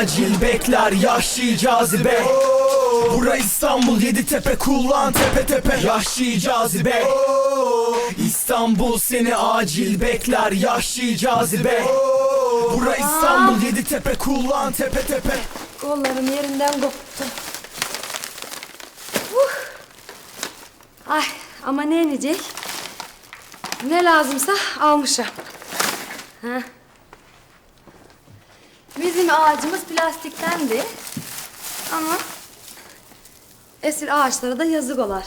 acil bekler Yahşi cazibe Bura İstanbul Yeditepe kullan tepe tepe Yahşi cazibe İstanbul seni acil bekler Yahşi cazibe Bura İstanbul Yeditepe kullan tepe tepe Kollarım yerinden koptu. Uh. Ay ama ne inecek? Ne lazımsa almışım. Ha. Bizim ağacımız plastiktendi. Ama esir ağaçlara da yazık olar.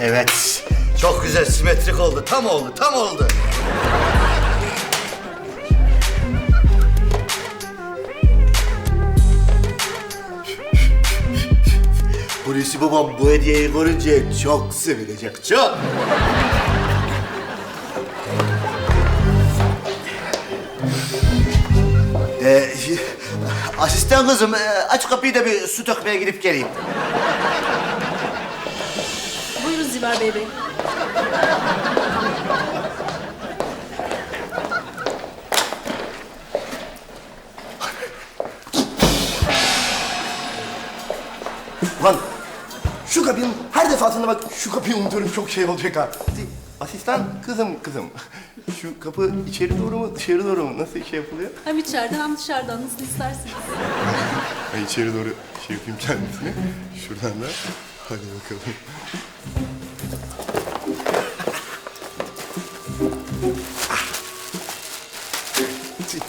Evet. Çok güzel simetrik oldu. Tam oldu, tam oldu. Hulusi babam bu hediyeyi görünce çok sevinecek, çok. Asistan kızım, e, aç kapıyı da bir su dökmeye gidip geleyim. Buyurun Ziver Bey Bey. Lan şu kapıyı her defasında bak şu kapıyı unutuyorum çok şey olacak ha. Asistan kızım kızım. Şu kapı içeri doğru mu dışarı doğru mu nasıl şey yapılıyor? Hem içeriden hem dışarıdan nasıl isterseniz. Ben içeri doğru şey yapayım kendisini. Şuradan da hadi bakalım.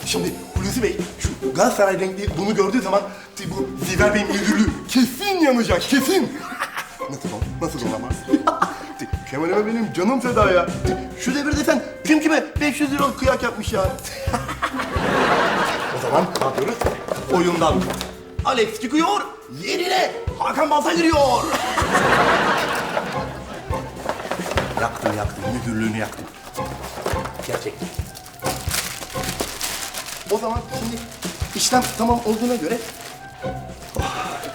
Şimdi Hulusi Bey şu Galatasaray renkli bunu gördüğü zaman bu Ziver Bey'in müdürlüğü kesin yanacak kesin. Nasıl ol? Nasıl olamaz? Kemal'ime benim canım feda ya. Şu devirde sen kim kime 500 lira kıyak yapmış ya. o zaman ne yapıyoruz? Oyundan Alex çıkıyor, yerine Hakan Balta giriyor. yaktım yaktım, müdürlüğünü yaktım. Gerçekten. O zaman şimdi işlem tamam olduğuna göre... Oh,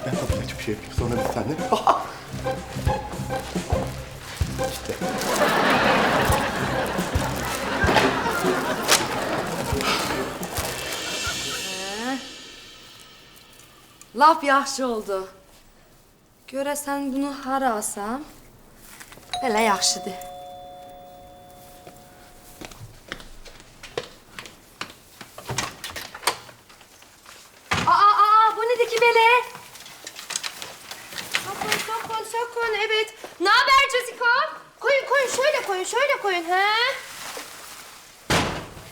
ben kapıyı açıp şey yapayım sonra biz seninle... Laf yaxşı oldu. Görəsən bunu hara alsam? Belə yaxşıdır. Aa, aa, bu nedir ki belə? Sokun, sokun, sokun. Evet. Ne haber Jessica? Koyun, koyun. Şöyle koyun, şöyle koyun. He?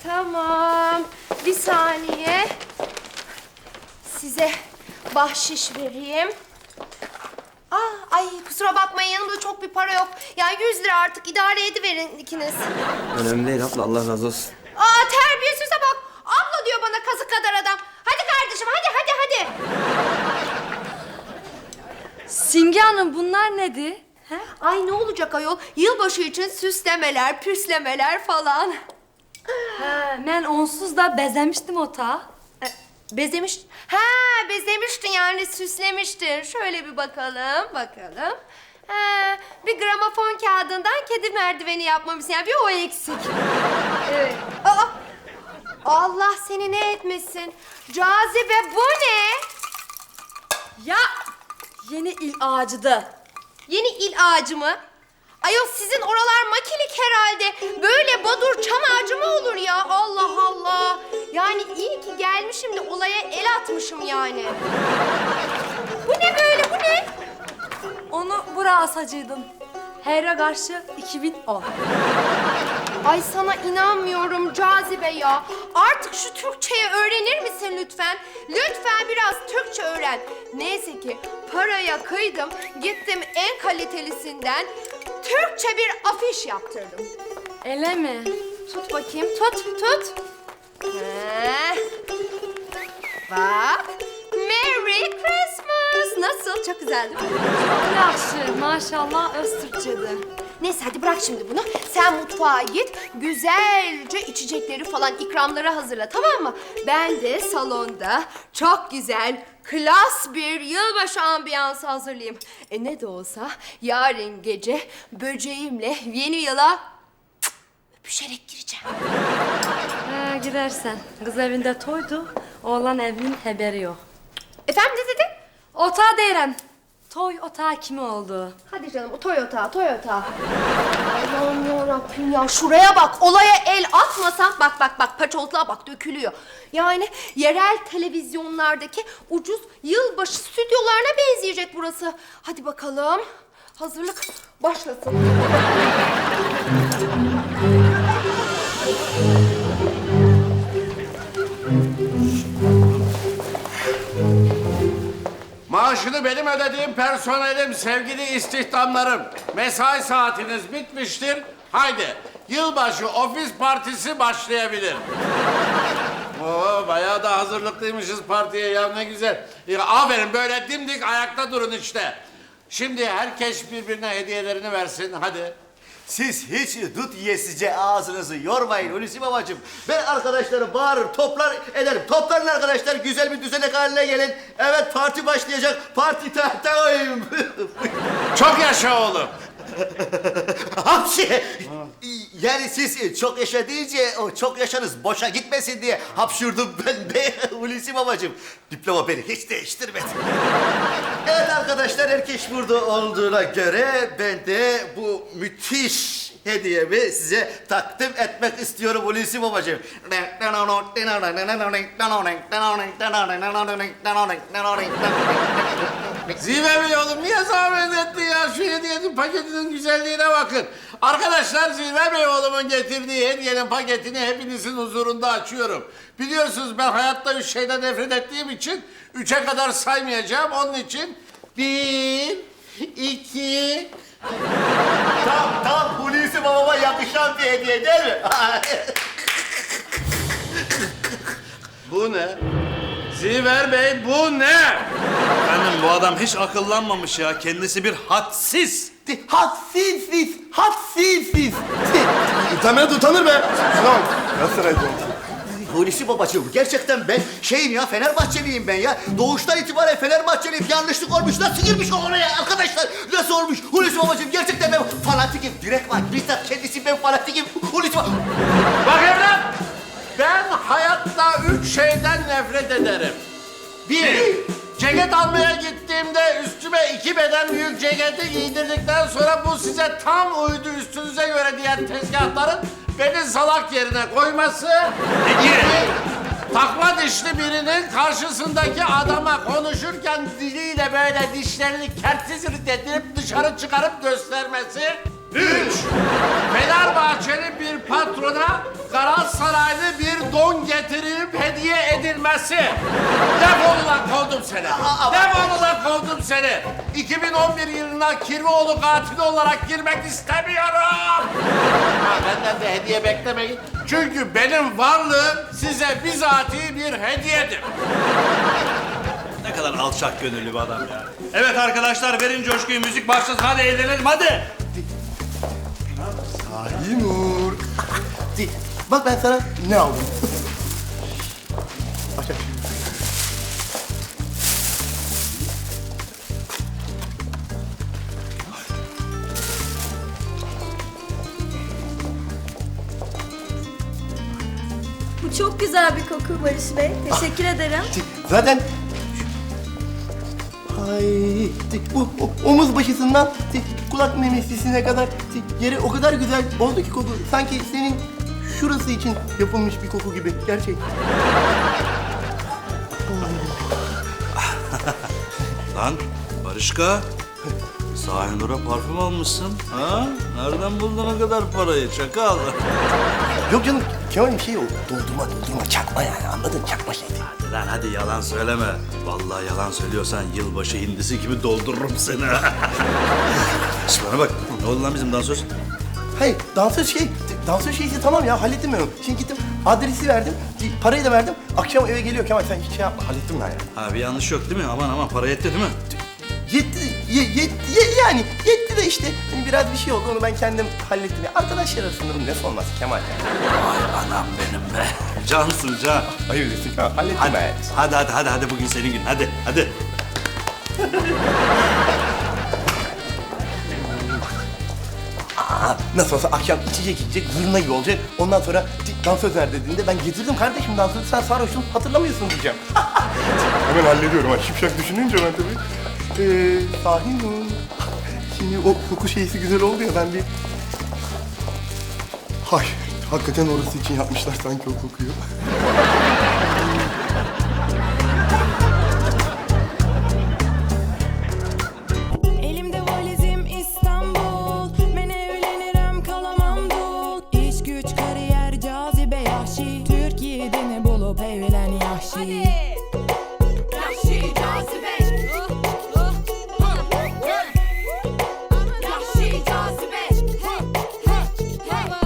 Tamam. Bir saniye. Size bahşiş vereyim. Aa, ay kusura bakmayın yanımda çok bir para yok. Yani 100 lira artık idare ediverin ikiniz. Önemli değil abla Allah razı olsun. Aa terbiyesize bak. Abla diyor bana kazık kadar adam. Hadi kardeşim hadi hadi hadi. Simge Hanım bunlar nedir? He? Ay ne olacak ayol? Yılbaşı için süslemeler, püslemeler falan. He, mən onsuz da bəzəmişdim otağı. Bezemiş... Ha bezemiştin yani süslemiştin. Şöyle bir bakalım, bakalım. Ha, bir gramofon kağıdından kedi merdiveni yapmamışsın. Yani bir o eksik. Evet. Aa, Allah seni ne etmesin. Cazibe bu ne? Ya yeni il ağacıdır. Yeni il ağacı mı? Ayol sizin oralar makilik herhalde. Böyle badur çam ağacı mı olur gelmişim de olaya el atmışım yani. Bu ne böyle bu ne? Onu bura asacıydım. Her'e karşı 2010. Ay sana inanmıyorum Cazibe ya. Artık şu Türkçeyi öğrenir misin lütfen? Lütfen biraz Türkçe öğren. Neyse ki paraya kıydım. Gittim en kalitelisinden Türkçe bir afiş yaptırdım. Ele mi? Tut bakayım, tut, tut. Heh. Bak. Merry Christmas. Nasıl? Çok güzel değil mi? Çok yaxşı. Maşallah öz Türkçedir. Neyse hadi bırak şimdi bunu. Sen mutfağa git. Güzelce içecekleri falan ikramları hazırla tamam mı? Ben de salonda çok güzel klas bir yılbaşı ambiyansı hazırlayayım. E ne de olsa yarın gece böceğimle yeni yıla düşerek gireceğim. Ha girersen. Kız evinde toydu. Oğlan evinin haberi yok. Efendim ne dedin? Otağı değilim. Toy otağı kimi oldu? Hadi canım o Toyota, Toyota. Allah'ım yarabbim ya şuraya bak olaya el atmasam bak bak bak paçozluğa bak dökülüyor. Yani yerel televizyonlardaki ucuz yılbaşı stüdyolarına benzeyecek burası. Hadi bakalım hazırlık başlasın. Maaşını benim ödediğim personelim, sevgili istihdamlarım. Mesai saatiniz bitmiştir. Haydi, yılbaşı ofis partisi başlayabilir. Oo, bayağı da hazırlıklıymışız partiye ya ne güzel. Ya, aferin böyle dimdik ayakta durun işte. Şimdi herkes birbirine hediyelerini versin hadi. Siz hiç dut yesice ağzınızı yormayın Hulusi babacığım. Ben arkadaşları bağırır, toplar ederim. Toplanın arkadaşlar, güzel bir düzenek haline gelin. Evet, parti başlayacak. Parti tahtayım. Çok yaşa oğlum. Hapşi! Yani siz çok yaşa deyince o çok yaşanız boşa gitmesin diye hapşurdum ben de Hulusi babacığım. Diploma beni hiç değiştirmedi. Arkadaşlar herkes burada olduğuna göre ben de bu müthiş hediyemi size takdim etmek istiyorum Hulusi babacığım. Zive Bey oğlum niye zahmet etti ya? Şu hediyenin paketinin güzelliğine bakın. Arkadaşlar Zive Bey oğlumun getirdiği hediyenin paketini hepinizin huzurunda açıyorum. Biliyorsunuz ben hayatta üç şeyden nefret ettiğim için üçe kadar saymayacağım. Onun için bir, iki... Tam tam Hulusi babama yakışan bir hediye değil mi? Bu ne? Ziver Bey bu ne? Efendim bu adam hiç akıllanmamış ya. Kendisi bir hadsiz. Hadsiz, hadsiz. Da utanır be. Tamam. Galatasaray doğumlusu. Hulusi babacığım gerçekten ben şeyim ya Fenerbahçeliyim ben ya. Doğuştan itibaren Fenerbahçeliyim. Yanlışlık olmuş. Nasıl girmiş o oraya arkadaşlar? Nasıl olmuş? Hulusi babacığım gerçekten ben fanatikim. Direkt var. Bizzat kendisi ben fanatikim. Hulusi baba... Bak evlat, ben hayatta üç şeyden nefret ederim. Bir, ceket almaya gittiğimde üstüme iki beden büyük ceketi giydirdikten sonra bu size tam uydu üstünüze göre diyen tezgahların beni salak yerine koyması. İki, takma dişli birinin karşısındaki adama konuşurken diliyle böyle dişlerini kertizir dedirip dışarı çıkarıp göstermesi. Üç, Fenerbahçeli bir patrona Galatasaraylı bir don getirip hediye edilmesi. Defol ulan kovdum seni. Defol ulan kovdum seni. 2011 yılına Kirvioğlu katili olarak girmek istemiyorum. Ha, benden de hediye beklemeyin. Çünkü benim varlığım size bizatihi bir hediyedir. Ne kadar alçak gönüllü bir adam ya. Evet arkadaşlar verin coşkuyu müzik başlasın hadi eğlenelim hadi. Aynur. Bak ben sana ne aldım. Bu çok güzel bir koku Barış Bey. Teşekkür ederim. Zaten Ay, bu o- omuz başısından kulak memesisine kadar yeri o kadar güzel oldu ki koku. Sanki senin şurası için yapılmış bir koku gibi. Gerçek. Lan Barışka. Sahi Nur'a parfüm almışsın. Ha? Nereden buldun o kadar parayı çakal? Yok canım Kemal bir şey o. Doldurma doldurma çakma yani anladın çakma şeydi. Hadi lan hadi yalan söyleme. Vallahi yalan söylüyorsan yılbaşı hindisi gibi doldururum seni. Bana bak. Ne oldu lan bizim dansöz? Hayır dansöz şey dansöz şeysi tamam ya hallettim ben onu. Şimdi gittim adresi verdim parayı da verdim. Akşam eve geliyor Kemal sen hiç şey yapma hallettim ben ya. Ha bir yanlış yok değil mi? Aman aman para yetti değil mi? Ye, yet, ye, yani yetti de işte. Hani biraz bir şey oldu onu ben kendim hallettim. Ya Arkadaşlar arasında bunun nesi olmaz Kemal yani. Vay anam benim be. Cansın can. Hayır desin Kemal. Hallettim Hadi, ben. hadi hadi hadi hadi bugün senin gün. Hadi hadi. Aa, nasıl olsa akşam içecek içecek zurna gibi olacak. Ondan sonra dansöz dediğinde ben getirdim kardeşim dansözü sen sarhoşsun hatırlamıyorsun diyeceğim. Hemen hallediyorum. ha. Şipşak düşününce ben tabii. Ee, sahi mi? Şimdi o koku şeysi güzel oldu ya ben bir... Hay, hakikaten orası için yapmışlar sanki o kokuyu.